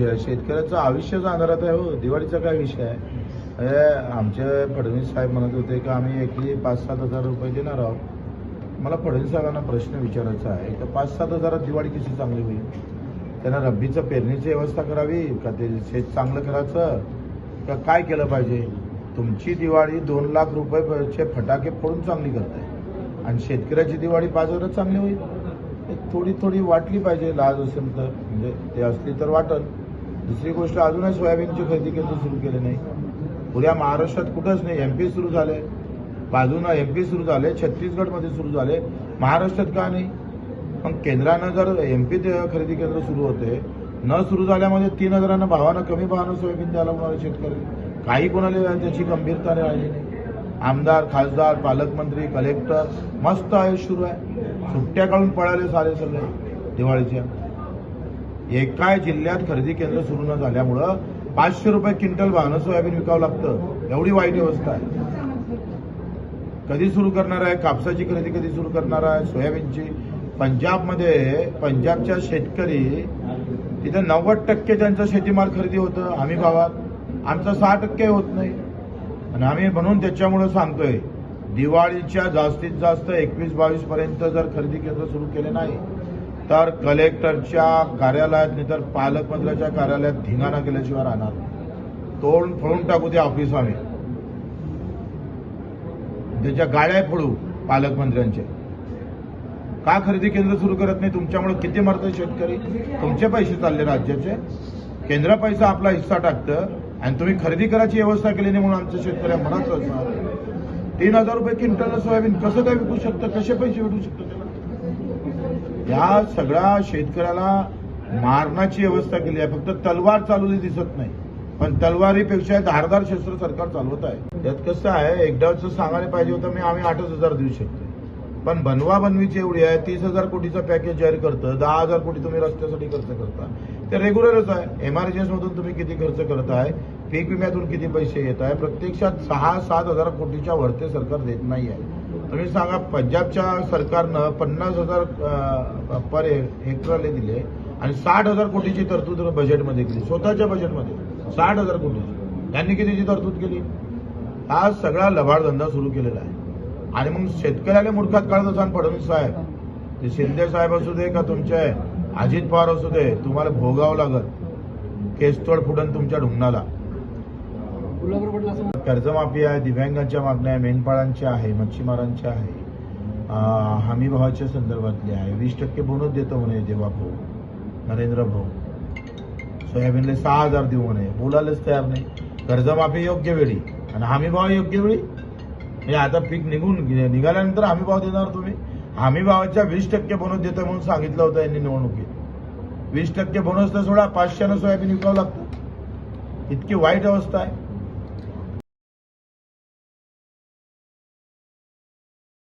शेतकऱ्याचं आयुष्य अंधारात आहे हो दिवाळीचा काय विषय आहे? म्हणजे आमचे फडणवीस साहेब म्हणत होते की आम्ही एकली पाच सात हजार रुपये देणार आहोत. मला फडणवीस साहेबांना प्रश्न विचारायचा आहे तर पाच सात हजारात दिवाळी कशी चांगली होईल? त्यांना रब्बीचं पेरणीची व्यवस्था करावी का ते शेत चांगलं करायचं? का काय केलं पाहिजे? तुमची दिवाळी दोन लाख रुपयेचे फटाके फोडून चांगली करताय. आणि शेतकऱ्याची दिवाळी पाच हजारात चांगली होईल. थोडी थोडी वाटली पाहिजे लाज असेल तर. म्हणजे ते असली तर वाटल. दुसरी गोष्ट अजूनही सोयाबीनची खरेदी केंद्र सुरू केले नाही. पुऱ्या महाराष्ट्रात कुठंच नाही. एम पी सुरू झाले. बाजूनं एम पी सुरू झाले. छत्तीसगडमध्ये सुरू झाले. महाराष्ट्रात का नाही? मग केंद्रानं जर एम पी खरेदी केंद्र सुरू होते न सुरू झाल्यामध्ये तीन हजारानं भावानं कमी भावानं सोयाबीन द्यायला होणार शेतकरी. काही कोणाला त्याची गंभीरता राहिली. नाही आमदार खासदार पालकमंत्री कलेक्टर मस्त आहे सुरू आहे. सुट्ट्या काढून पळाले सारे सगळे दिवाळीच्या. एकाय जिल्ह्यात खरेदी केंद्र सुरू न झाल्यामुळं पाचशे रुपये क्विंटल भावनं सोयाबीन विकावं लागतं. एवढी वाईट व्यवस्था आहे. कधी सुरू करणार आहे? कापसाची खरेदी कधी सुरू करणार आहे? सोयाबीनची? पंजाबमध्ये पंजाबच्या शेतकरी तिथे नव्वद टक्के त्यांचं शेतीमाल खरेदी होतं आम्ही भावात. आमचं सहा टक्के होत नाही. आणि आम्ही म्हणून त्याच्यामुळं सांगतोय दिवाळीच्या जास्तीत जास्त एकवीस बावीस पर्यंत जर खरेदी केंद्र सुरू केले नाही तर कलेक्टरच्या कार्यालयात नाही तर पालकमंत्र्याच्या कार्यालयात धिंगाणा केल्याशिवाय राहणार तोंड फोडून टाकू ते ऑफिस आम्ही त्याच्या गाड्या फोडू पालकमंत्र्यांचे का खरेदी केंद्र सुरू करत नाही? तुमच्यामुळे किती मरतात शेतकरी? तुमचे पैसे चालले राज्याचे. केंद्र पैसा आपला हिस्सा टाकतं आणि तुम्ही खरेदी करायची व्यवस्था केली नाही म्हणून आमच्या शेतकऱ्या म्हणत असणार तीन हजार रुपये क्विंटल सोयाबीन कसं काय विकू शकतं? कसे पैसे भेटू शकतात? या सगळ्या शेतकऱ्याला मारण्याची व्यवस्था केली आहे. फक्त तलवार चालवली दिसत नाही. पण तलवारीपेक्षा धारदार शस्त्र सरकार चालवत आहे. त्यात कसं आहे एकदाच सांगायला पाहिजे होतं मी आम्ही आठच हजार देऊ शकतो पण बनवा बनवीची एवढी आहे तीस हजार कोटीचं पॅकेज जाहीर करतं दहा हजार कोटी तुम्ही रस्त्यासाठी खर्च करता. ते रेग्युलरच आहे. एमआरजीएसमधून तुम्ही किती खर्च करत आहे पीक विम्यातून किती पैसे येत आहे प्रत्यक्षात सहा सात हजार कोटीच्या वरते सरकार देत नाही आहे. तुम्ही सांगा पंजाबच्या सरकारनं पन्नास हजार पर हेक्टरले दिले आणि साठ हजार कोटीची तरतूद बजेटमध्ये केली स्वतःच्या बजेटमध्ये साठ हजार कोटीची. त्यांनी कितीची तरतूद केली? हा सगळा लबाडधंदा सुरू केलेला आहे. आणि मग शेतकऱ्याला मूर्खात काढत असाल फडणवीस साहेब. ते शिंदे साहेब असू दे का तुमचे अजित पवार असू दे तुम्हाला भोगावं लागत केसतोड फुटन तुमच्या ढुंगणाला. कर्जमाफी आहे दिव्यांगांच्या मागण्या आहे मेंढपाळांच्या आहे मच्छीमारांच्या आहे. हमी भावाच्या संदर्भातले आहे. वीस टक्के बोनस देतो म्हणे देवा भाऊ. नरेंद्र भाऊ. सोयाबीनला सहा हजार देऊ म्हणे. बोलायलाच तयार नाही. कर्जमाफी योग्य वेळी. आणि हमी भाव योग्य वेळी? हे आता पीक निघून निघाल्यानंतर हमी भाव देणार तुम्ही? हमी भावाच्या वीस टक्के बोनस देतो म्हणून सांगितलं होतं यांनी निवडणुकीत. वीस टक्के बोनस तर सोडा पाचशेनं सोयाबीन विकावं लागतं. इतकी वाईट अवस्था आहे.